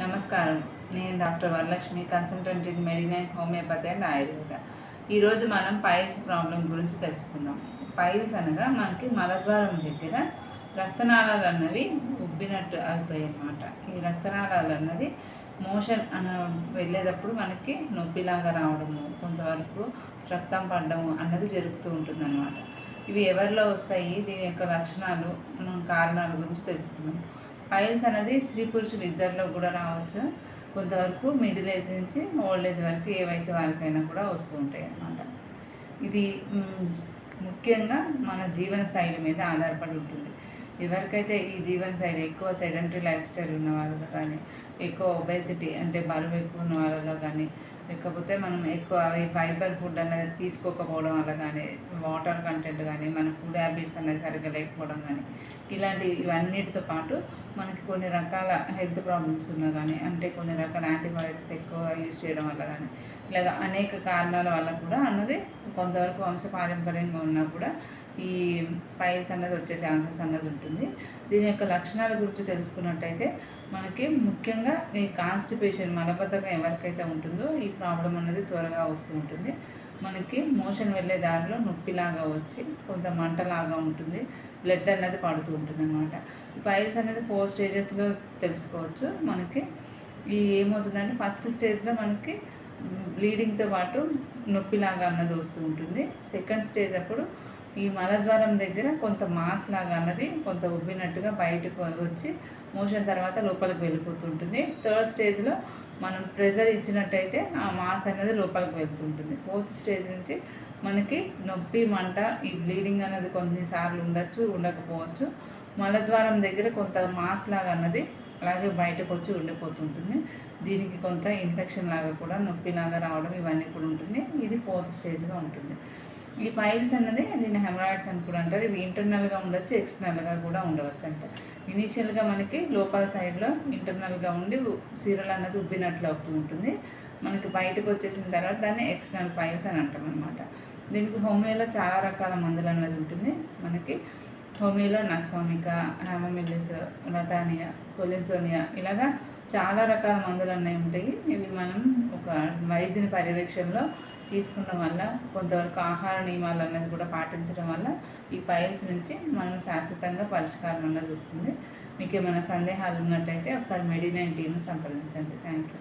నమస్కారం. నేను doctor Varalakshmi consultant in Medinine homeopathy and Ayurveda. ఈరోజు మనం పైల్స్ ప్రాబ్లం గురించి తెలుసుకుందాం. పైల్స్ అనగా మనకి మలద్వారం దగ్గర రక్తనాళాలు అన్నవి ఉబ్బినట్టు అవుతాయి అన్నమాట ఈ రక్తనాళాలు అన్నది మోషన్ అన్న వెళ్ళేటప్పుడు మనకి నొప్పిలాగా రావడము కొంతవరకు రక్తం పడడము అన్నది జరుగుతూ ఉంటుందన్నమాట. ఇవి ఎవరిలో వస్తాయి? దీని యొక్క లక్షణాలు కారణాల గురించి తెలుసుకుందాం. పైల్స్ అనేది స్త్రీ పురుషులు ఇద్దరిలో కూడా రావచ్చు. కొంతవరకు మిడిల్ ఏజ్ నుంచి ఓల్డ్ ఏజ్ వరకు ఏ వయసు వారికైనా కూడా వస్తూ ఉంటాయి అన్నమాట. ఇది ముఖ్యంగా మన జీవన శైలి మీద ఆధారపడి ఉంటుంది. ఎవరికైతే ఈ జీవన శైలి ఎక్కువ సెడెంటరీ లైఫ్ స్టైల్ ఉన్న వాళ్ళలో కానీ ఎక్కువ ఒబేసిటీ అంటే బరువు ఎక్కువ ఉన్న వాళ్ళలో కానీ లేకపోతే మనం ఎక్కువ ఈ ఫైబర్ ఫుడ్ అనేది తీసుకోకపోవడం వల్ల కానీ వాటర్ కంటెంట్ కానీ మన ఫుడ్ హ్యాబిట్స్ అనేది సరిగ్గా లేకపోవడం కానీ ఇలాంటి ఇవన్నిటితో పాటు మనకి కొన్ని రకాల హెల్త్ ప్రాబ్లమ్స్ ఉన్నా కానీ అంటే కొన్ని రకాల యాంటీబయాటిక్స్ ఎక్కువ యూజ్ చేయడం వల్ల కానీ ఇలాగ అనేక కారణాల వల్ల కూడా అన్నది కొంతవరకు వంశపారంపర్యంగా ఉన్నా కూడా ఈ పైల్స్ అన్నది వచ్చే ఛాన్సెస్ అన్నది ఉంటుంది. దీని యొక్క లక్షణాల గురించి తెలుసుకున్నట్టయితే మనకి ముఖ్యంగా ఈ కాన్స్టిపేషన్ మలబద్ధకం ఎవరికైతే ఉంటుందో ఈ ప్రాబ్లం అనేది త్వరగా వస్తూ ఉంటుంది. మనకి మోషన్ వెళ్ళే దారిలో నొప్పిలాగా వచ్చి కొంత మంటలాగా ఉంటుంది. బ్లడ్ అనేది పడుతూ ఉంటుంది అనమాట పైల్స్ అనేది ఫోర్ స్టేజెస్లో తెలుసుకోవచ్చు. మనకి ఈ ఏమవుతుందంటే ఫస్ట్ స్టేజ్లో మనకి బ్లీడింగ్తో పాటు నొప్పిలాగా అన్నది వస్తూ ఉంటుంది. సెకండ్ స్టేజ్ అప్పుడు ఈ మలద్వారం దగ్గర కొంత మాస్ లాగా అన్నది కొంత ఉబ్బినట్టుగా బయటకు వచ్చి మోషన్ తర్వాత లోపలికి వెళ్ళిపోతుంటుంది థర్డ్ స్టేజ్లో మనం ప్రెజర్ ఇచ్చినట్టయితే ఆ మాస్ అనేది లోపలికి వెళ్తుంటుంది. ఫోర్త్ స్టేజ్ నుంచి మనకి నొప్పి మంట ఈ బ్లీడింగ్ అనేది కొన్నిసార్లు ఉండొచ్చు ఉండకపోవచ్చు. మలద్వారం దగ్గర కొంత మాస్ లాగా అన్నది అలాగే బయటకు వచ్చి ఉండిపోతుంటుంది. దీనికి కొంత ఇన్ఫెక్షన్ లాగా కూడా నొప్పి లాగా రావడం ఇవన్నీ కూడా ఉంటుంది. ఇది ఫోర్త్ స్టేజ్గా ఉంటుంది. ఈ పైల్స్ అన్నది దీన్ని హెమరాయిడ్స్ అని కూడా అంటారు. ఇవి ఇంటర్నల్గా ఉండొచ్చు ఎక్స్టర్నల్గా కూడా ఉండవచ్చు అంట ఇనీషియల్గా మనకి లోపల సైడ్లో ఇంటర్నల్గా ఉండి సీరల్ అన్నది ఉబ్బినట్లు అవుతూ ఉంటుంది. మనకి బయటకు వచ్చేసిన తర్వాత దాన్ని ఎక్స్టర్నల్ పైల్స్ అని అంటాం అనమాట దీనికి హోమియోలో చాలా రకాల మందులు అన్నది ఉంటుంది. మనకి హోమియోలో నక్స్వామిక హ్యామమిల్లిస్ రతానియా కొలిన్సోనియా ఇలాగా చాలా రకాల మందులు అనేవి ఉంటాయి. ఇవి మనం ఒక వైద్యుని పర్యవేక్షణలో తీసుకున్న వల్ల కొంతవరకు ఆహార నియమాలు అన్నది కూడా పాటించడం వల్ల ఈ పైల్స్ నుంచి మనం శాశ్వతంగా పరిష్కారం అన్నది వస్తుంది. మీకు ఏమైనా సందేహాలు ఉన్నట్టయితే ఒకసారి మెడినైన్ టీమ్ని సంప్రదించండి. Thank you